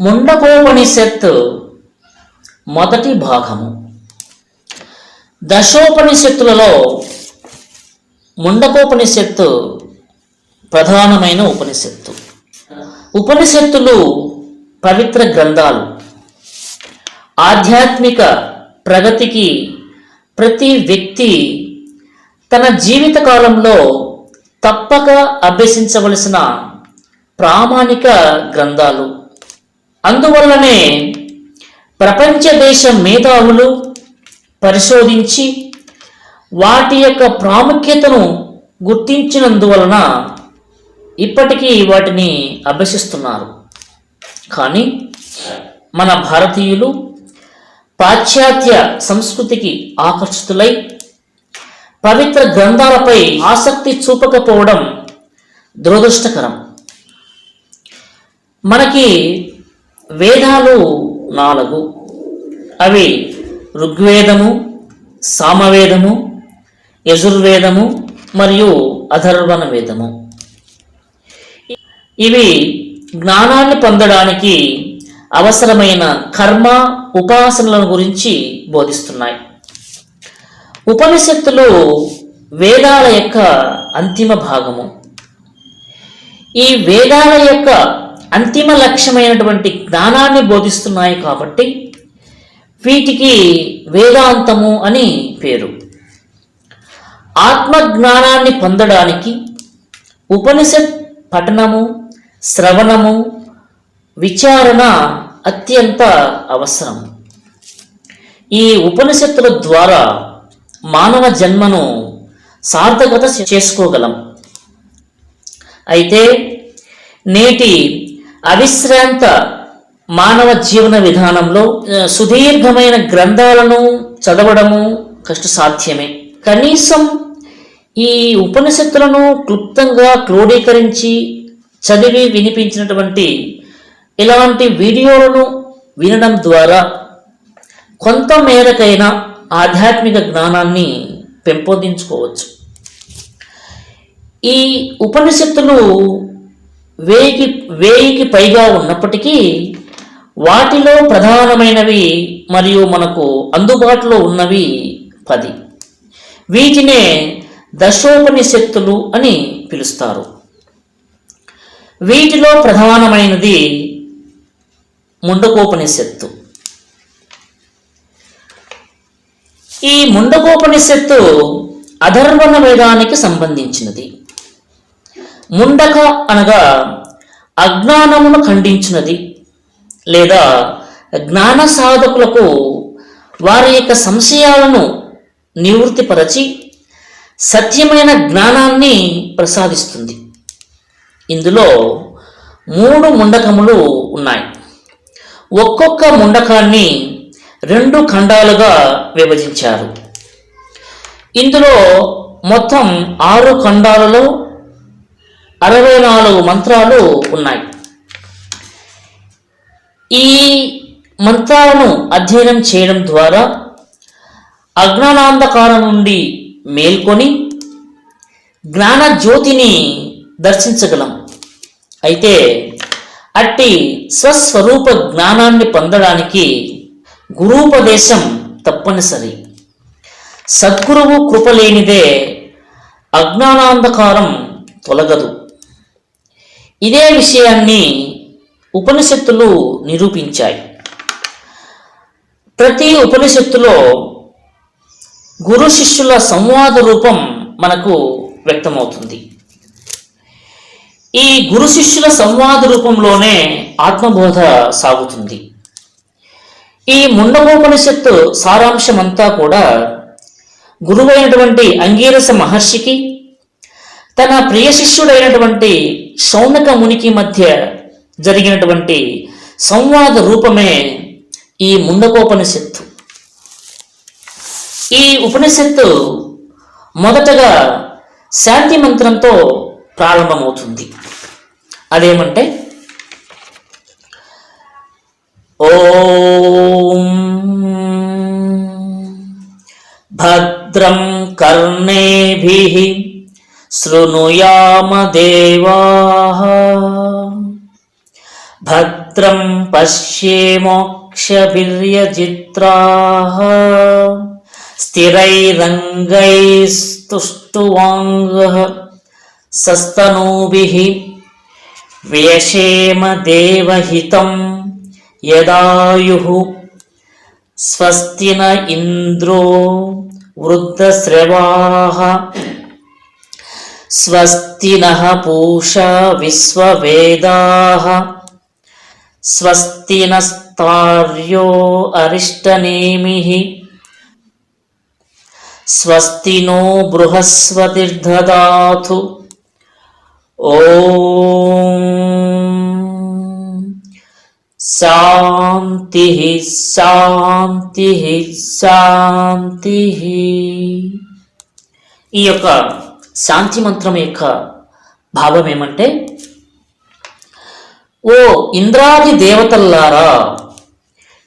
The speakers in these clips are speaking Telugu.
ముండకోపనిషత్తు మొదటి భాగము. దశోపనిషత్తులలో ముండకోపనిషత్తు ప్రధానమైన ఉపనిషత్తు. ఉపనిషత్తులు పవిత్ర గ్రంథాలు. ఆధ్యాత్మిక ప్రగతికి ప్రతి వ్యక్తి తన జీవిత కాలంలో తప్పక అభ్యసించవలసిన ప్రామాణిక గ్రంథాలు. అందువల్లనే ప్రపంచ దేశ మేధావులు పరిశోధించి వాటి యొక్క ప్రాముఖ్యతను గుర్తించినందువలన ఇప్పటికీ వాటిని అభ్యసిస్తున్నారు. కానీ మన భారతీయులు పాశ్చాత్య సంస్కృతికి ఆకర్షితులై పవిత్ర గ్రంథాలపై ఆసక్తి చూపకపోవడం దురదృష్టకరం. మనకి వేదాలు నాలుగు. అవి ఋగ్వేదము సామవేదము యజుర్వేదము మరియు అధర్వణ వేదము. ఇవి జ్ఞానాన్ని పొందడానికి అవసరమైన కర్మ ఉపాసనలను గురించి బోధిస్తున్నాయి. ఉపనిషత్తులు వేదాల యొక్క అంతిమ భాగము. ఈ వేదాల యొక్క అంతిమ లక్ష్యమైనటువంటి జ్ఞానాన్ని బోధిస్తున్నాయి కాబట్టి వీటికి వేదాంతము అని పేరు. ఆత్మ జ్ఞానాన్ని పొందడానికి ఉపనిషత్ పఠనము శ్రవణము విచారణ అత్యంత అవసరం. ఈ ఉపనిషత్తుల ద్వారా మానవ జన్మను సార్థకత చేసుకోగలం. అయితే నేటి అవిశ్రాంత మానవ జీవన విధానంలో సుదీర్ఘమైన గ్రంథాలను చదవడము కష్ట సాధ్యమే కనీసం ఈ ఉపనిషత్తులను క్లుప్తంగా క్రోడీకరించి చదివి వినిపించినటువంటి ఇలాంటి వీడియోలను వినడం ద్వారా కొంత మేరకైనా ఆధ్యాత్మిక జ్ఞానాన్ని పెంపొందించుకోవచ్చు. ఈ ఉపనిషత్తులు వేయికి వేయికి పైగా ఉన్నప్పటికీ వాటిలో ప్రధానమైనవి మరియు మనకు అందుబాటులో ఉన్నవి పది. వీటినే దశోపనిషత్తులు అని పిలుస్తారు. వీటిలో ప్రధానమైనది ముండకోపనిషత్తు. ఈ ముండకోపనిషత్తు అధర్వణ వేదానికి సంబంధించినది. ముండక అనగా అజ్ఞానమును ఖండించినది లేదా జ్ఞాన సాధకులకు వారి యొక్క సంశయాలను నివృత్తిపరచి సత్యమైన జ్ఞానాన్ని ప్రసాదిస్తుంది. ఇందులో మూడు ముండకములు ఉన్నాయి. ఒక్కొక్క ముండకాన్ని రెండు ఖండాలుగా విభజించారు. ఇందులో మొత్తం ఆరు ఖండాలలో అరవై నాలుగు మంత్రాలు ఉన్నాయి. ఈ మంత్రాలను అధ్యయనం చేయడం ద్వారా అజ్ఞానాంధకారం నుండి మేల్కొని జ్ఞాన జ్యోతిని దర్శించగలం. అయితే అట్టి స్వస్వరూప జ్ఞానాన్ని పొందడానికి గురూపదేశం తప్పనిసరి. సద్గురువు కృప లేనిదే అజ్ఞానాంధకారం తొలగదు. ఇదే విషయాన్ని ఉపనిషత్తులు నిరూపించాయి. ప్రతి ఉపనిషత్తులో గురు శిష్యుల సంవాద రూపం మనకు వ్యక్తమవుతుంది. ఈ గురు శిష్యుల సంవాద రూపంలోనే ఆత్మబోధ సాగుతుంది. ఈ ముండకోపనిషత్తు సారాంశమంతా కూడా గురువైనటువంటి అంగీరస మహర్షికి తన ప్రియ శిష్యుడైనటువంటి శౌనక మునికి మధ్య జరిగినటువంటి సంవాద రూపమే ఈ ముండకోపనిషత్తు. ఈ ఉపనిషత్తు మొదటగా శాంతి మంత్రంతో ప్రారంభమవుతుంది. అదేమంటే ఓం భద్రం కర్ణేభి శృణుయామ దేవాः. భద్రం పశ్యేమోక్షభిర్యజిత్రాः స్థిరైరంగైస్తుష్టువాङ्गः సస్తనూభిः వ్యశేమ దేవహితం యదాయుః. స్వస్తి ఇంద్రో వృద్ధశ్రవా. స్వస్తి నః పూషా విశ్వవేదాः స్వస్తి నస్తార్యో అరిష్టనేమిः స్వస్తి నో బృహస్పతిర్దదాతు ఓం శాంతి శాంతి శాంతి ఈ యొక్క శాంతి మంత్రం యొక్క భావం ఏమంటే ఓ ఇంద్రాది దేవతల్లారా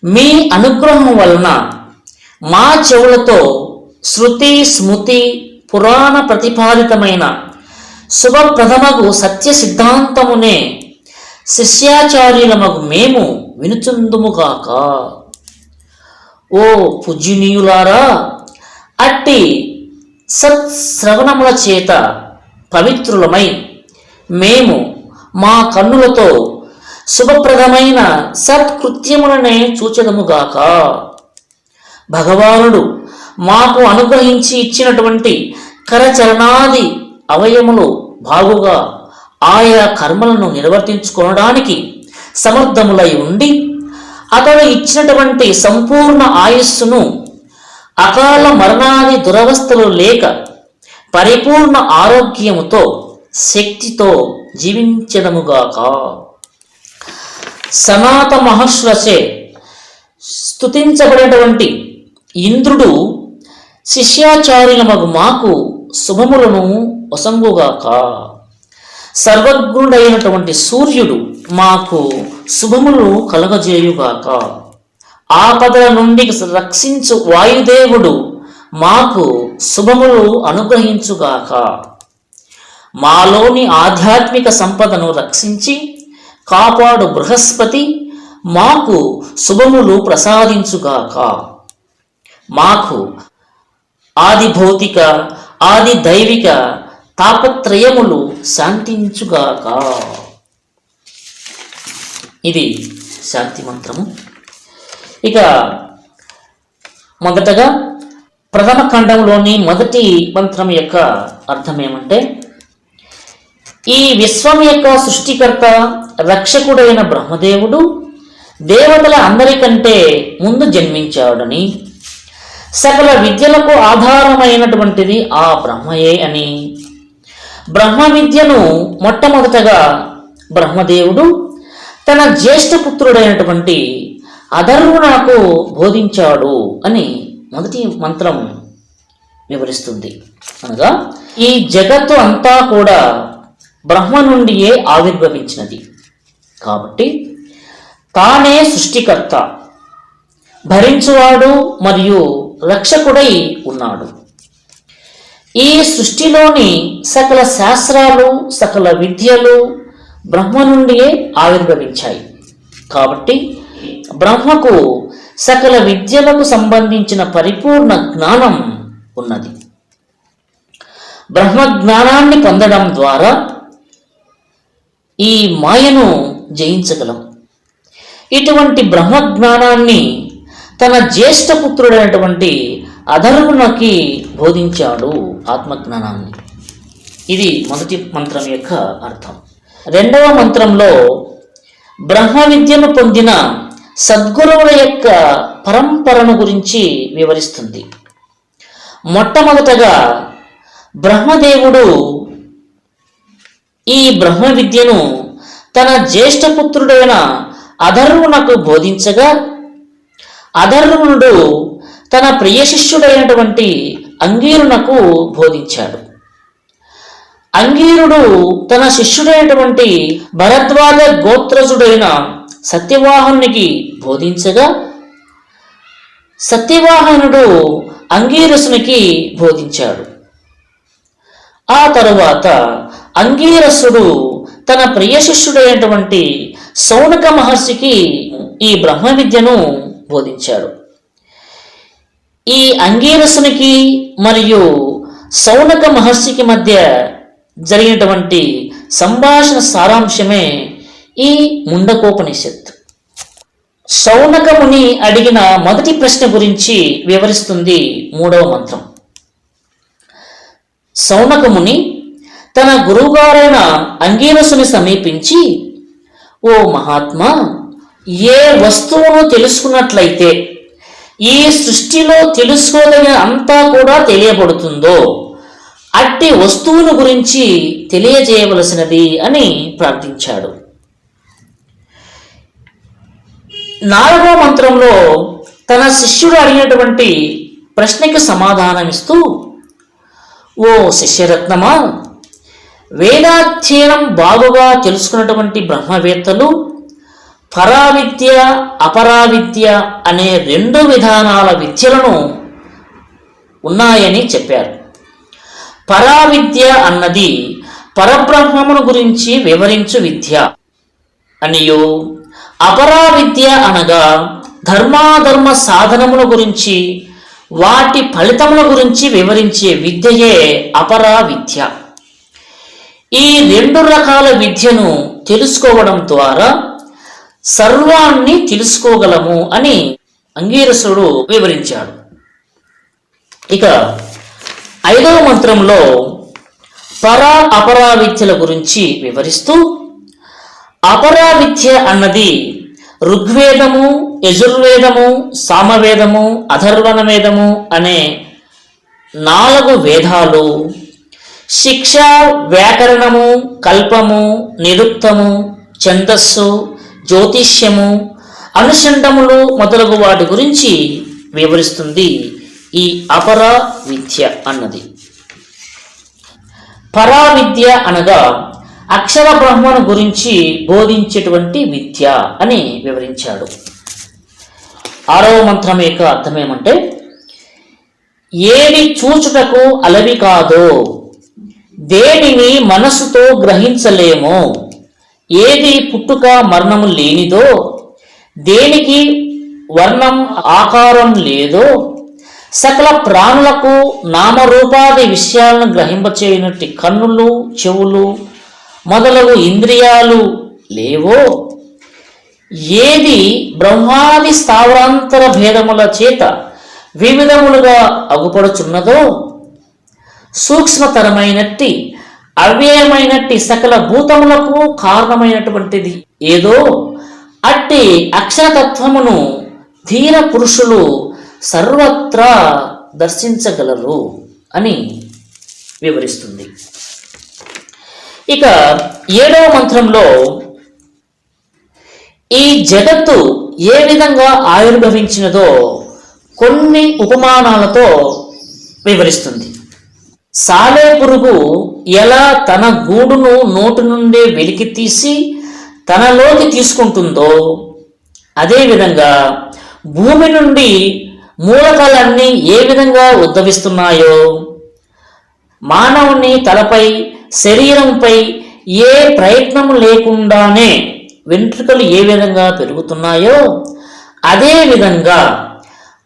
మీ అనుగ్రహం వలన మా చెవులతో శృతి స్మృతి పురాణ ప్రతిపాదితమైన శుభప్రథమగు సత్య సిద్ధాంతమునే శిష్యాచార్యులమగు మేము వినుచుందుముగాక ఓ పూజనీయులారా అట్టి సత్శ్రవణముల చేత పవిత్రులమై మేము మా కన్నులతో శుభప్రదమైన సత్కృత్యములనే చూచడముగాక భగవానుడు మాకు అనుగ్రహించి ఇచ్చినటువంటి కరచరణాది అవయములు బాగుగా ఆయా కర్మలను నిర్వర్తించుకోవడానికి సమర్థములై ఉండి అతడు ఇచ్చినటువంటి సంపూర్ణ ఆయుస్సును అకాల మరణాది దురవస్థలు లేక పరిపూర్ణ ఆరోగ్యముతో శక్తితో జీవించదముగాక. సనాత మహర్షులచే స్తుతించబడినటువంటి ఇంద్రుడు శిష్యాచార్యులమగు మాకు శుభములను వసంగుగాక. సర్వజ్ఞుడైనటువంటి సూర్యుడు మాకు శుభములు కలగజేయుగాక. ఆపదల నుండి రక్షించు వాయుదేవుడు మాకు శుభములు అనుగ్రహించుగాక. మాలోని ఆధ్యాత్మిక సంపదను రక్షించి కాపాడు బృహస్పతి మాకు శుభములు ప్రసాదించుగాక. మాకు ఆది భౌతిక ఆది దైవిక తాపత్రయములు శాంతించుగాక. ఇది శాంతి మంత్రము. ఇక మొదటగా ప్రథమ ఖండంలోని మొదటి మంత్రం యొక్క అర్థం ఏమంటే ఈ విశ్వం యొక్క సృష్టికర్త రక్షకుడైన బ్రహ్మదేవుడు దేవతల అందరికంటే ముందు జన్మించాడని సకల విద్యలకు ఆధారమైనటువంటిది ఆ బ్రహ్మయే అని. బ్రహ్మ విద్యను మొట్టమొదటగా బ్రహ్మదేవుడు తన జ్యేష్ఠ పుత్రుడైనటువంటి అధర్వునకు బోధించాడు అని మొదటి మంత్రం వివరిస్తుంది. అనగా ఈ జగత్తు అంతా కూడా బ్రహ్మ నుండియే ఆవిర్భవించినది. కాబట్టి తానే సృష్టికర్త భరించువాడు మరియు రక్షకుడై ఉన్నాడు. ఈ సృష్టిలోని సకల శాస్త్రాలు సకల విద్యలు బ్రహ్మ నుండియే ఆవిర్భవించాయి. కాబట్టి బ్రహ్మకు సకల విద్యలకు సంబంధించిన పరిపూర్ణ జ్ఞానం ఉన్నది. బ్రహ్మ జ్ఞానాన్ని పొందడం ద్వారా ఈ మాయను జయించగలం. ఇటువంటి బ్రహ్మ జ్ఞానాన్ని తన జ్యేష్ఠ పుత్రుడైనటువంటి అధర్మునకి బోధించాడు ఆత్మజ్ఞానాన్ని. ఇది మొదటి మంత్రం యొక్క అర్థం. రెండవ మంత్రంలో బ్రహ్మ విద్యను పొందిన సద్గురువుల యొక్క పరంపరను గురించి వివరిస్తుంది. మొట్టమొదటగా బ్రహ్మదేవుడు ఈ బ్రహ్మ విద్యను తన జ్యేష్ఠపుత్రుడైన అధర్వునకు బోధించగా అధర్వునుడు తన ప్రియ శిష్యుడైనటువంటి అంగీరునకు బోధించాడు. అంగీరుడు తన శిష్యుడైనటువంటి భరద్వాజ గోత్రజుడైన సత్యవాహనునికి బోధించగా సత్యవాహనుడు అంగీరసునికి బోధించాడు. ఆ తరువాత అంగీరసుడు తన ప్రియ శిష్యుడైనటువంటి సౌనక మహర్షికి ఈ బ్రహ్మ విద్యను బోధించాడు. ఈ అంగీరసునికి మరియు సౌనక మహర్షికి మధ్య జరిగినటువంటి సంభాషణ సారాంశమే ఈ ముండకోపనిషత్ సౌనకముని అడిగిన మొదటి ప్రశ్న గురించి వివరిస్తుంది మూడవ మంత్రం. సౌనకముని తన గురువుగారైన అంగీరసుని సమీపించి ఓ మహాత్మా ఏ వస్తువును తెలుసుకున్నట్లయితే ఈ సృష్టిలో తెలుసుకోదగిన అంతా కూడా తెలియబడుతుందో అట్టి వస్తువును గురించి తెలియజేయవలసినది అని ప్రార్థించాడు. నాలుగో మంత్రంలో తన శిష్యుడు అడిగినటువంటి ప్రశ్నకి సమాధానమిస్తూ ఓ శిష్యరత్నమా వేదాధ్యయనం బాగుగా తెలుసుకున్నటువంటి బ్రహ్మవేత్తలు పరావిద్య అపరావిద్య అనే రెండు విధానాల విద్యలను ఉన్నాయని చెప్పారు. పరావిద్య అన్నది పరబ్రహ్మమును గురించి వివరించు విద్య. అనియు అపరా విద్య అనగా ధర్మాధర్మ సాధనముల గురించి వాటి ఫలితముల గురించి వివరించే విద్యయే అపరా విద్య ఈ రెండు రకాల విద్యను తెలుసుకోవడం ద్వారా సర్వాన్ని తెలుసుకోగలము అని అంగీరసుడు వివరించాడు. ఇక ఐదవ మంత్రంలో పరా అపరా విద్యల గురించి వివరిస్తూ అపరా విద్య అన్నది ఋగ్వేదము యజుర్వేదము సామవేదము అధర్వణవేదము అనే నాలుగు వేదాలు శిక్ష వ్యాకరణము కల్పము నిరుక్తము ఛందస్సు జ్యోతిష్యము అనుషండములు మొదలగు వాటి గురించి వివరిస్తుంది ఈ అపర విద్య అన్నది. పరా విద్య అనగా అక్షర బ్రహ్మను గురించి బోధించేటువంటి విద్య అని వివరించాడు. ఆరవ మంత్రం యొక్క అర్థం ఏమంటే ఏది చూచుటకు అలవి కాదో దేనిని మనసుతో గ్రహించలేమో ఏది పుట్టుక మరణము లేనిదో దేనికి వర్ణం ఆకారం లేదో సకల ప్రాణులకు నామరూపాది విషయాలను గ్రహింపచేయనట్టి కన్నులు చెవులు మొదలగు ఇంద్రియాలు లేవో ఏది బ్రహ్మాది స్థావరాంతర భేదముల చేత వివిధములుగా అగుపడుచున్నదో సూక్ష్మతరమైనట్టి అవ్యయమైనట్టి సకల భూతములకు కారణమైనటువంటిది ఏదో అట్టి అక్షరతత్వమును ధీర పురుషులు సర్వత్రా దర్శించగలరు అని వివరిస్తుంది. ఇక ఏడవ మంత్రంలో ఈ జగత్తు ఏ విధంగా ఆవిర్భవించినదో కొన్ని ఉపమానాలతో వివరిస్తుంది. సాలే పురుగు ఎలా తన గూడును నోటి నుండి వెలికి తీసి తనలోకి తీసుకుంటుందో అదేవిధంగా భూమి నుండి మూలకాలన్నీ ఏ విధంగా ఉద్భవిస్తున్నాయో మానవుని తలపై శరీరంపై ఏ ప్రయత్నం లేకుండానే వెంట్రుకలు ఏ విధంగా పెరుగుతున్నాయో అదే విధంగా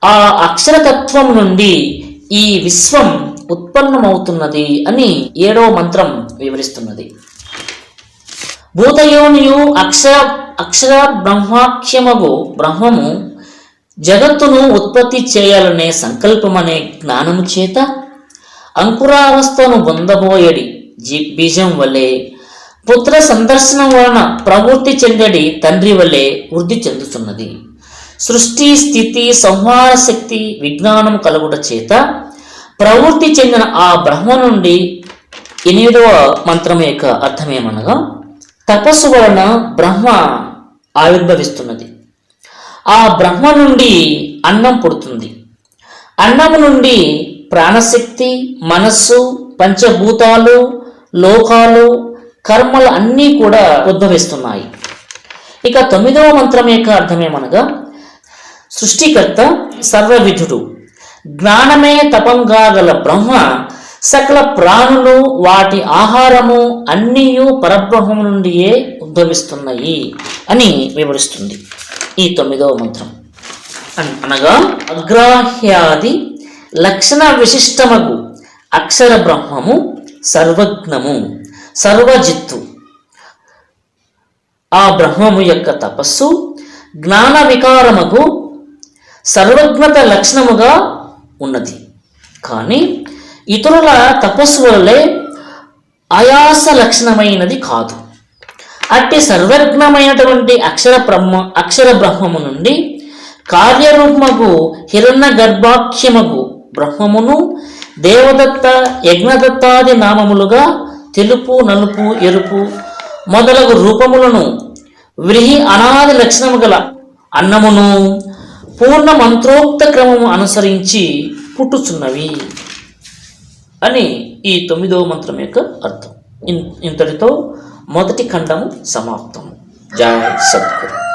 ఆ అక్షరతత్వం నుండి ఈ విశ్వం ఉత్పన్నమవుతున్నది అని ఏడో మంత్రం వివరిస్తున్నది. భూతయోనియు అక్షర అక్షర బ్రహ్మాఖ్యమగు బ్రహ్మము జగత్తును ఉత్పత్తి చేయాలనే సంకల్పమనే జ్ఞానము చేత అంకురావస్థను పొందబోయడి. బీజం వలె పుత్ర సందర్శనం వలన ప్రవృత్తి చెందడి తండ్రి వలె వృద్ధి చెందుతున్నది సృష్టి స్థితి సంహార శక్తి విజ్ఞానం కలుగుట చేత ప్రవృత్తి చెందిన ఆ బ్రహ్మ నుండి ఎనిమిదవ మంత్రం యొక్క అర్థమేమనగా తపస్సు వలన బ్రహ్మ ఆవిర్భవిస్తున్నది. ఆ బ్రహ్మ నుండి అన్నం పుడుతుంది. అన్నము నుండి ప్రాణశక్తి మనస్సు పంచభూతాలు లోకాలు కర్మలు అన్నీ కూడా ఉద్భవిస్తున్నాయి ఇక తొమ్మిదవ మంత్రం యొక్క అర్థమేమనగా సృష్టికర్త సర్వవిధుడు జ్ఞానమే తపంగా గల బ్రహ్మ సకల ప్రాణులు వాటి ఆహారము అన్నీయు పరబ్రహ్మం నుండియే ఉద్భవిస్తున్నాయి అని వివరిస్తుంది ఈ తొమ్మిదవ మంత్రం. అన్- అనగా అగ్రాహ్యాది లక్షణ విశిష్టమగు అక్షర బ్రహ్మము సర్వజ్ఞము సర్వజిత్తు. ఆ బ్రహ్మము యొక్క తపస్సు జ్ఞాన వికారముకు సర్వజ్ఞత లక్షణముగా ఉన్నది. కానీ ఇతరుల తపస్సు వల్లే ఆయాస లక్షణమైనది కాదు. అట్టి సర్వజ్ఞమైనటువంటి అక్షర బ్రహ్మ అక్షర బ్రహ్మము నుండి కార్యరూపమగు హిరణ్య గర్భాఖ్యమగు బ్రహ్మమును దేవదత్త యజ్ఞదత్తాది నామములుగా తెలుపు నలుపు ఎరుపు మొదలగు రూపములను వ్రిహి అనాది లక్షణము గల అన్నమును పూర్ణ మంత్రోక్త క్రమము అనుసరించి పుట్టుచున్నవి అని ఈ తొమ్మిదవ మంత్రం యొక్క అర్థం. ఇన్- ఇంతటితో మొదటి ఖండము సమాప్తము జయ సద్గురు.